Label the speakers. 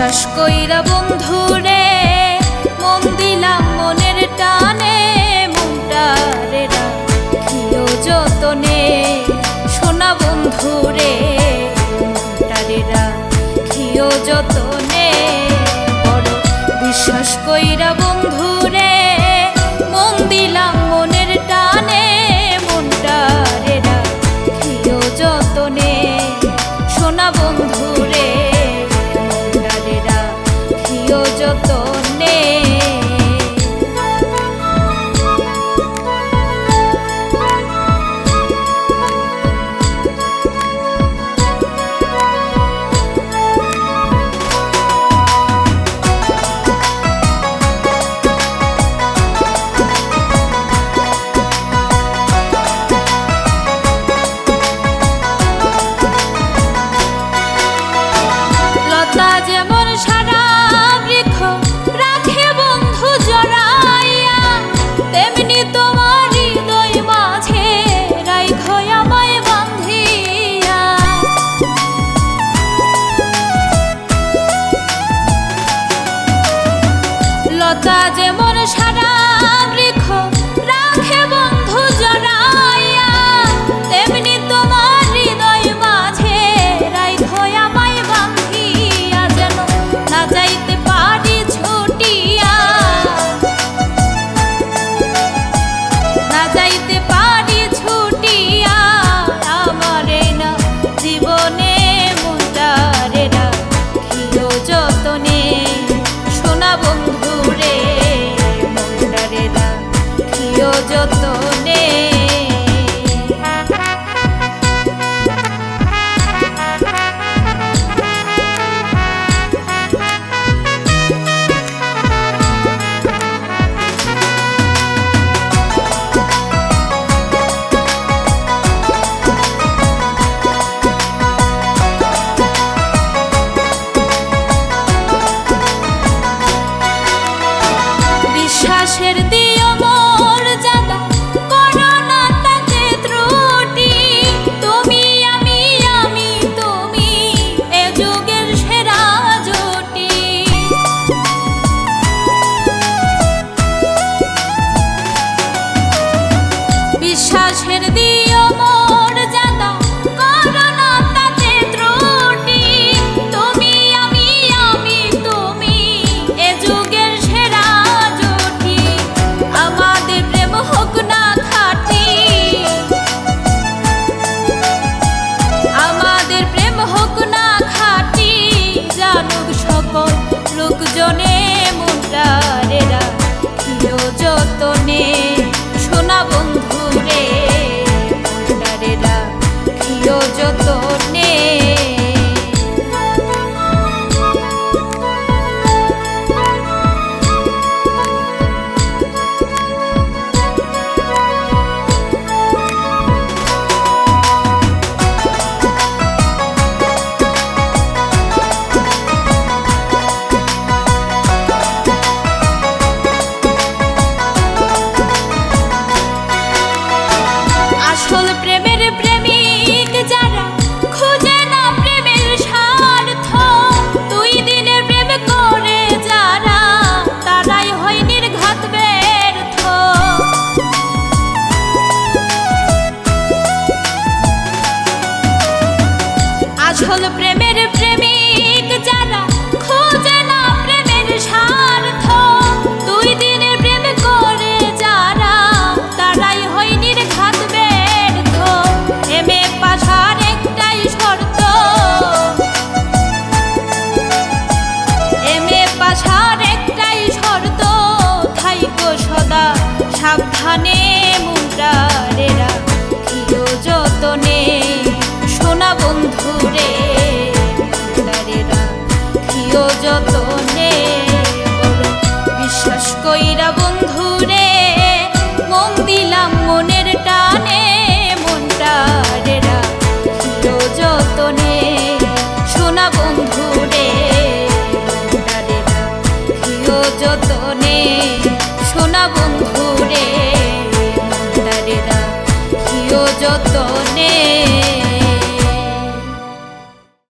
Speaker 1: বিশ্বাস কইরা বন্ধু রে মন দিলাম মনের টানে মনটা রে রাখিও যতনে। সোনা বন্ধু রে রে রাখিও যতনে। বড় বিশ্বাস কইরা cheiro